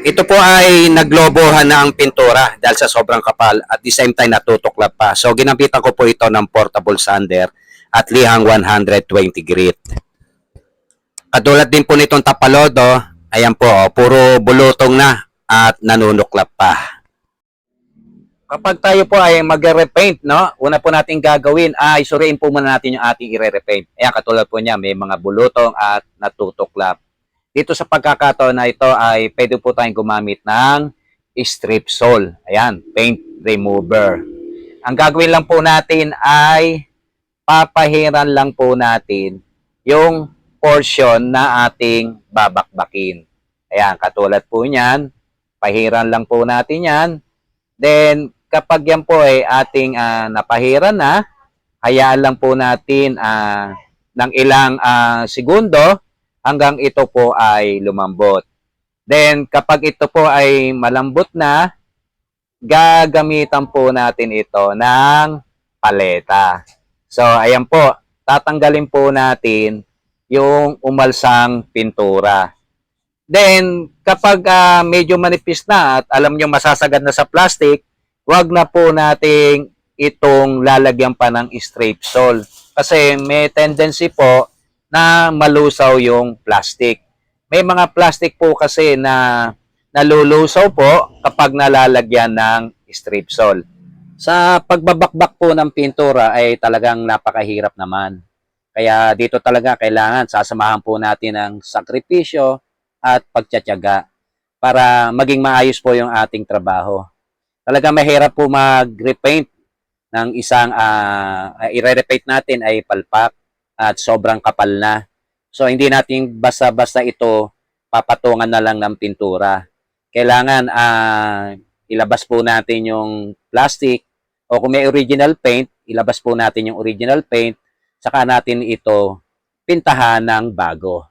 Ito po ay naglobohan na ang pintura dahil sa sobrang kapal at the same time natutuklap pa. So ginampitan ko po ito ng portable sander at lihang 120 grit. Katulad din po nitong tapalodo, ayan po, oh, puro bulutong na at nanunuklap pa. Kapag tayo po ay magre-repaint, no? Una po natin gagawin ay suriin po muna natin yung ating ire-repaint. Ayan, katulad po niya, may mga bulutong at natutuklap. Dito sa pagkakataon na ito ay pwede po tayong gumamit ng strip sol. Ayan, paint remover. Ang gagawin lang po natin ay papahiran lang po natin yung portion na ating babakbakin. Ayan, katulad po niyan, pahiran lang po natin yan. Then, kapag yan po ay ating ah, napahiran na, hayaan lang po natin ah, ng ilang ah, segundo hanggang ito po ay lumambot. Then, kapag ito po ay malambot na, gagamitan po natin ito ng paleta. So, ayan po, tatanggalin po natin yung umalsang pintura. Then, kapag ah, medyo manipis na at alam nyo masasagad na sa plastic, wag na po nating itong lalagyan pa ng strip sol. Kasi may tendency po na malusaw yung plastic. May mga plastic po kasi na nalulusaw po kapag nalalagyan ng strip sol. Sa pagbabakbak po ng pintura ay talagang napakahirap naman. Kaya dito talaga kailangan sasamahan po natin ng sakripisyo at pagtsatsaga para maging maayos po yung ating trabaho. Talaga mahirap po mag-repaint ng isang uh, i-repaint natin ay palpak at sobrang kapal na. So hindi natin basta-basta ito papatungan na lang ng pintura. Kailangan ah, ilabas po natin yung plastic o kung may original paint, ilabas po natin yung original paint saka natin ito pintahan ng bago.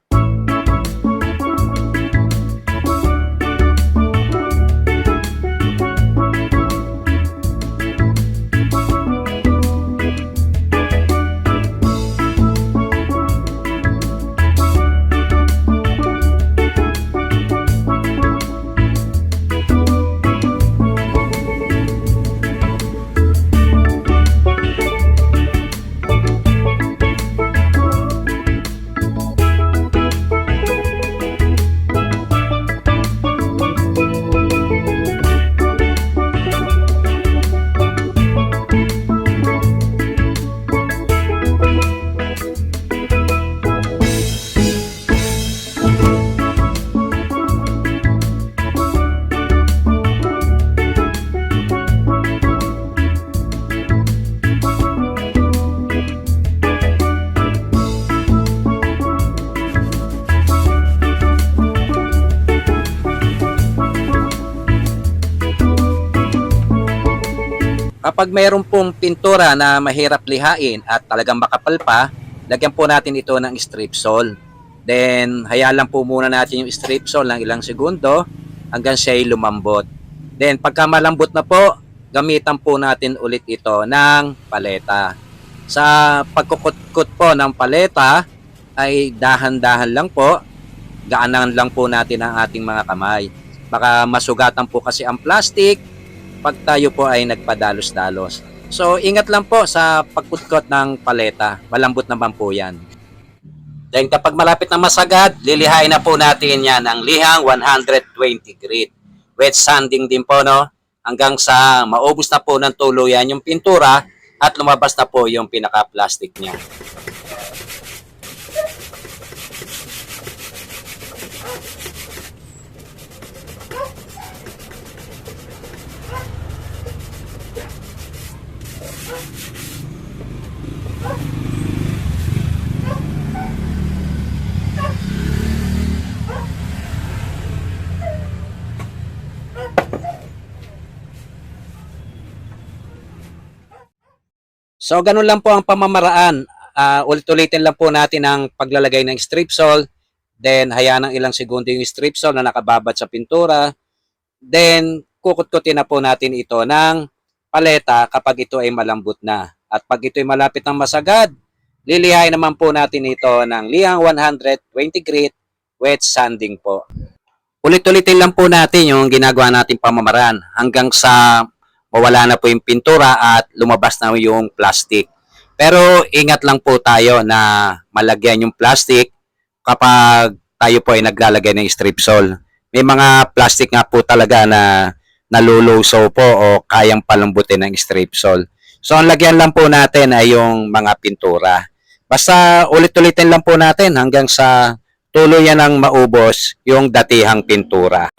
Kapag mayroon pong pintura na mahirap lihain at talagang makapal pa, lagyan po natin ito ng strip sol. Then, hayaan lang po muna natin yung strip sol ng ilang segundo hanggang siya ay lumambot. Then, pagka malambot na po, gamitan po natin ulit ito ng paleta. Sa pagkukutkot po ng paleta, ay dahan-dahan lang po, gaanan lang po natin ang ating mga kamay. Baka masugatan po kasi ang plastic, pag tayo po ay nagpadalos-dalos. So, ingat lang po sa pagkutkot ng paleta. Malambot naman po yan. Then kapag malapit na masagad, lilihain na po natin yan ang lihang 120 grit. Wet sanding din po, no? Hanggang sa maubos na po ng tuluyan yung pintura at lumabas na po yung pinaka-plastic niya. So, ganun lang po ang pamamaraan. Ah, ulit-ulitin lang po natin ang paglalagay ng strip sol. Then, hayaan ng ilang segundo yung strip sol na nakababad sa pintura. Then, kukutkutin na po natin ito ng paleta kapag ito ay malambot na. At pag ito ay malapit ng masagad, lilihain naman po natin ito ng lihang 120 grit wet sanding po. ulit-ulitin lang po natin yung ginagawa natin pamamaraan hanggang sa mawala na po yung pintura at lumabas na yung plastic. Pero ingat lang po tayo na malagyan yung plastic kapag tayo po ay naglalagay ng strip sole. May mga plastic nga po talaga na nalulusaw po o kayang palambutin ng strip sole. So ang lagyan lang po natin ay yung mga pintura. Basta ulit-ulitin lang po natin hanggang sa tuluyan ng maubos yung datihang pintura.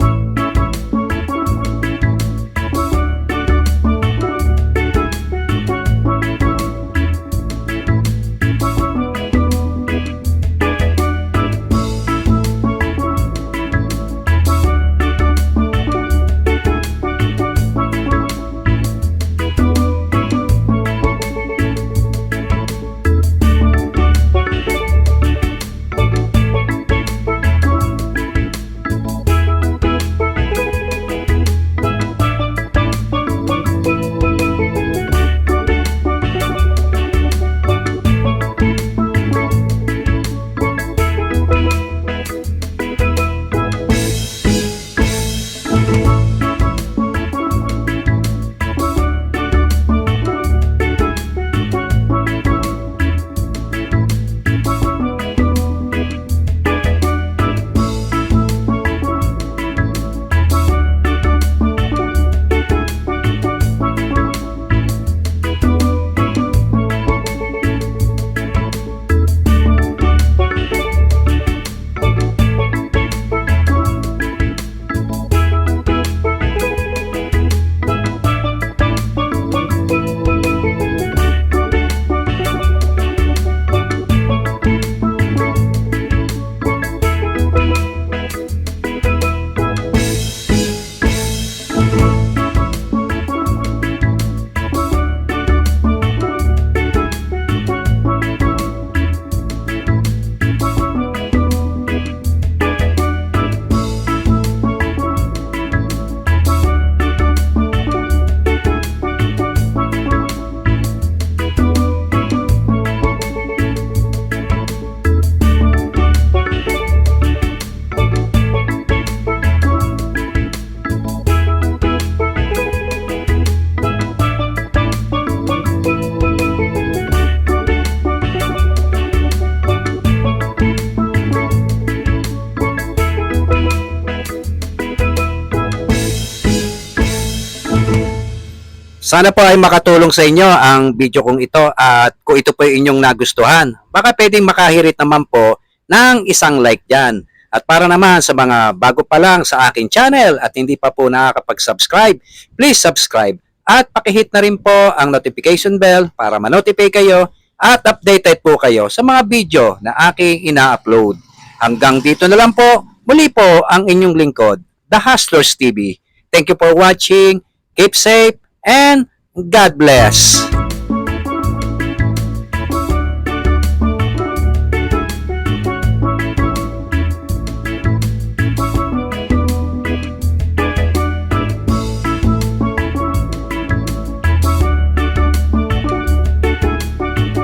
Sana po ay makatulong sa inyo ang video kong ito at kung ito po ay inyong nagustuhan, baka pwedeng makahirit naman po ng isang like dyan. At para naman sa mga bago pa lang sa aking channel at hindi pa po nakakapag-subscribe, please subscribe at pakihit na rin po ang notification bell para ma-notify kayo at updated po kayo sa mga video na aking ina-upload. Hanggang dito na lang po, muli po ang inyong lingkod, The Hustlers TV. Thank you for watching, keep safe, and God bless.